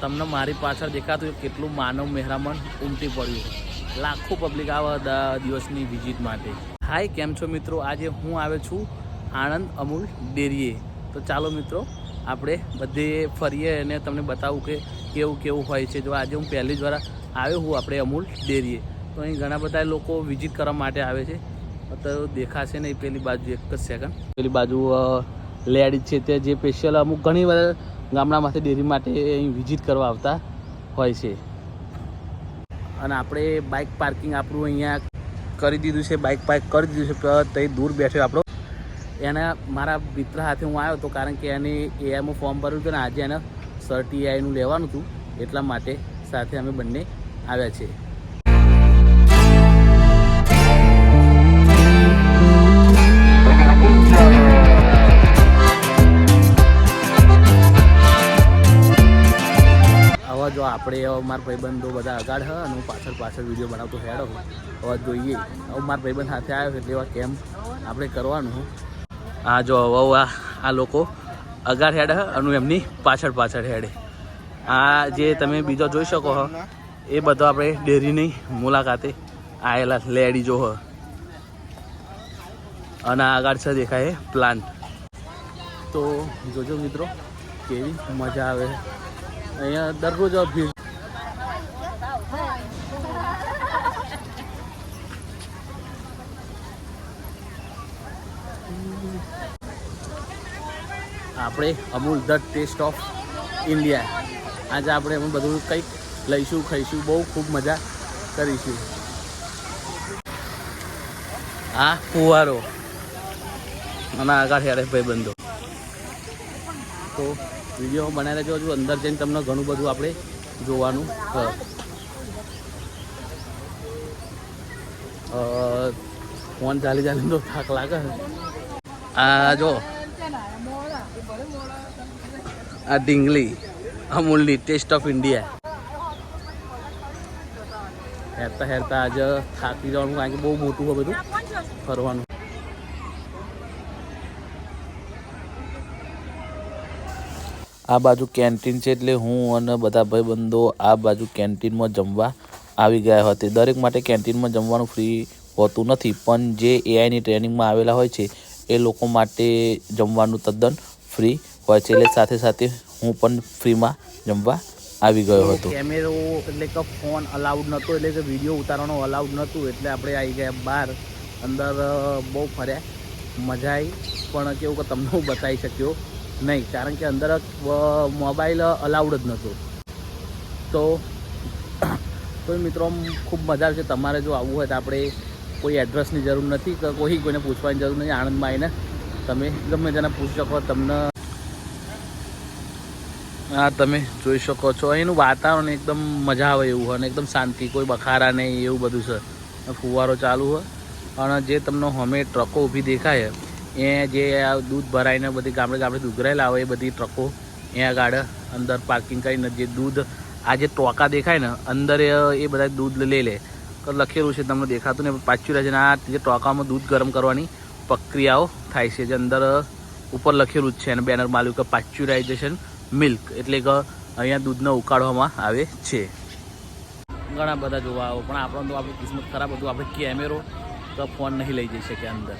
તમને મારી પાછળ દેખાતું કેટલું માનવ મહેરામણ ઉમટી પડ્યું લાખો પબ્લિક આવે દિવસની વિઝિટ માટે. હાય કેમ છો મિત્રો? આજે હું આવ્યો છું આણંદ અમૂલ ડેરીએ. તો ચાલો મિત્રો, આપણે બધે ફરીએ અને તમને બતાવું કે કેવું કેવું હોય છે. જો આજે હું પહેલી જ વાર આવ્યો હું આપણે અમૂલ ડેરીએ. તો અહીં ઘણા બધા લોકો વિઝિટ કરવા માટે આવે છે. તો દેખાશે નહીં, પેલી બાજુ એક જ સેકન્ડ પેલી બાજુ લેડીઝ છે તે જે સ્પેશિયલ અમુક ઘણી બધા ગામડામાંથી ડેરી માટે અહીં વિઝિટ કરવા આવતા હોય છે. અને આપણે બાઇક પાર્કિંગ આપણું અહીંયા કરી દીધું છે, બાઇક પાર્ક કરી દીધું છે તે દૂર બેઠો આપણો. એના મારા મિત્ર સાથે હું આવ્યો હતો કારણ કે એને એઆઈમાં ફોર્મ ભર્યું હતું ને, આજે એને સર્ટ એઆઈનું લેવાનું હતું એટલા માટે સાથે અમે બંને આવ્યા છે આપણે મારા ભાઈબંધો બધા અગાડ હ અને હું પાછળ પાછળ વીડિયો બનાવતો હેડો હવે જોઈએ. હવે મારા ભાઈબંધ સાથે આવ્યો એટલે એવા કેમ આપણે કરવાનું. આ જો હવે આ લોકો અગાડ હેડ હ અને એમની પાછળ પાછળ હેડે. આ જે તમે બીજો જોઈ શકો હો, એ બધો આપણે ડેરીની મુલાકાતે આવેલા લેડીજો હ. અને આગળ છે દેખાય પ્લાન્ટ તો જોજો મિત્રો, કેવી મજા આવે. અહીંયા દરરોજ ભીડ. આપણે Amul the taste of India. આજે આપણે એમાં બધું કંઈક લઈશું, ખાઈશું. બહુ ખૂબ મજા કરીશું. આ ફુવારો અને આગળ હેડે ભાઈબંધો. તો વીડિયો બનાવી રહેજો હજુ અંદર જઈને તમને ઘણું બધું આપણે જોવાનું. ફોન ચાલી ચાલી તો થાક લાગે. આ જો, આ ઢીંગલી, અમૂલની ટેસ્ટ ઓફ ઇન્ડિયા. હેરતા હેરતા આજે થાકી જવાનું કારણ કે બહુ મોટું હોય બધું ફરવાનું. આ બાજુ કેન્ટીન છે એટલે હું અને બધા ભાઈબંધો આ બાજુ કેન્ટીનમાં જમવા આવી ગયા હતા. દરેક માટે કેન્ટીનમાં જમવાનું ફ્રી હોતું નથી, પણ જે એઆઈની ટ્રેનિંગમાં આવેલા હોય છે, એ લોકો માટે જમવાનું તદ્દન ફ્રી હોય છે. એટલે સાથે સાથે હું પણ ફ્રીમાં જમવા આવી ગયો હતો. કેમેરો એટલે કે ફોન અલાઉડ નહોતો, એટલે કે વીડિયો ઉતારવાનો અલાઉડ નહોતું, એટલે આપણે આવી ગયા બહાર, અંદર બહુ ફર્યા. મજા આવી પણ કેવું કે તમને હું બતાવી શક્યો નહીં, કારણ કે અંદર મોબાઈલ અલાઉડ જ નહોતો. તો તો મિત્રો ખૂબ મજા આવશે. તમારે જો આવવું હોય તો આપણે કોઈ એડ્રેસની જરૂર નથી કે કોઈ કોઈને પૂછવાની જરૂર નથી. આણંદમાં આવીને તમે ગમે તેને પૂછી શકો, તમને હા તમે જોઈ શકો છો. અહીંનું વાતાવરણ એકદમ મજા આવે એવું હોય અને એકદમ શાંતિ, કોઈ બખારા નહીં, એવું બધું છે. ફુવારો ચાલુ હોય. અને જે તમને હમે ટ્રકો ઊભી દેખાય એ જે દૂધ ભરાઈને બધી ગામડે ગામડે દૂધરાયેલા લાવે એ બધી ટ્રકો અહીંયા આગળ અંદર પાર્કિંગ કરીને જે દૂધ આ જે ટોકા દેખાય ને, અંદર એ એ બધા દૂધ લઈ લે. લખેલું છે, તમને દેખાતું ને, પાછું રહે છે આ જે ટોકામાં દૂધ ગરમ કરવાની પ્રક્રિયાઓ થાય છે, જે અંદર ઉપર લખેલું જ છે અને બેનર કે પાચ્યુરાઇઝેશન મિલ્ક એટલે કે અહીંયા દૂધને ઉકાળવામાં આવે છે. ઘણા બધા જોવા આવો, પણ આપણો તો આપણી કિસ્મત ખરાબ હતું, આપણે કેમેરો તો ફોન નહીં લઈ જઈ શકીએ અંદર.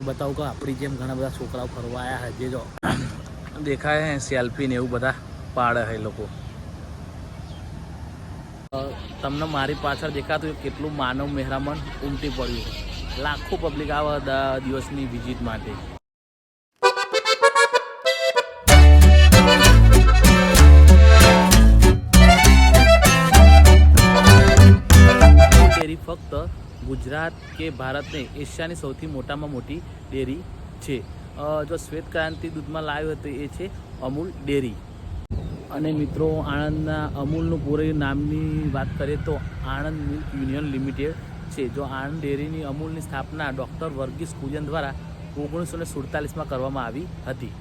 બતાવું કે આપણી જેમ ઘણા બધા છોકરાઓ ફરવા આવ્યા છે જે દેખાય હે સેલ્ફી ને એવું બધા પાડે હે લોકો. તમને મારી પાછળ દેખાતું કેટલું માનવ મહેરામણ ઉમટી પડ્યું. લાખો પબ્લિક આવે દિવસની વિઝિટ માટે. ગુજરાત કે ભારતને એશિયાની સૌથી મોટામાં મોટી ડેરી છે. જો શ્વેત ક્રાંતિ દૂધમાં લાવ્યો હતો એ છે અમૂલ ડેરી. અને મિત્રો, આણંદના અમૂલનું પૂરે નામની વાત કરીએ તો આણંદ મિલ્ક યુનિયન લિમિટેડ છે. જો આણંદ ડેરીની અમૂલની સ્થાપના ડૉક્ટર વર્ગીસ કુજન દ્વારા ઓગણીસો ને સુડતાલીસમાં કરવામાં આવી હતી.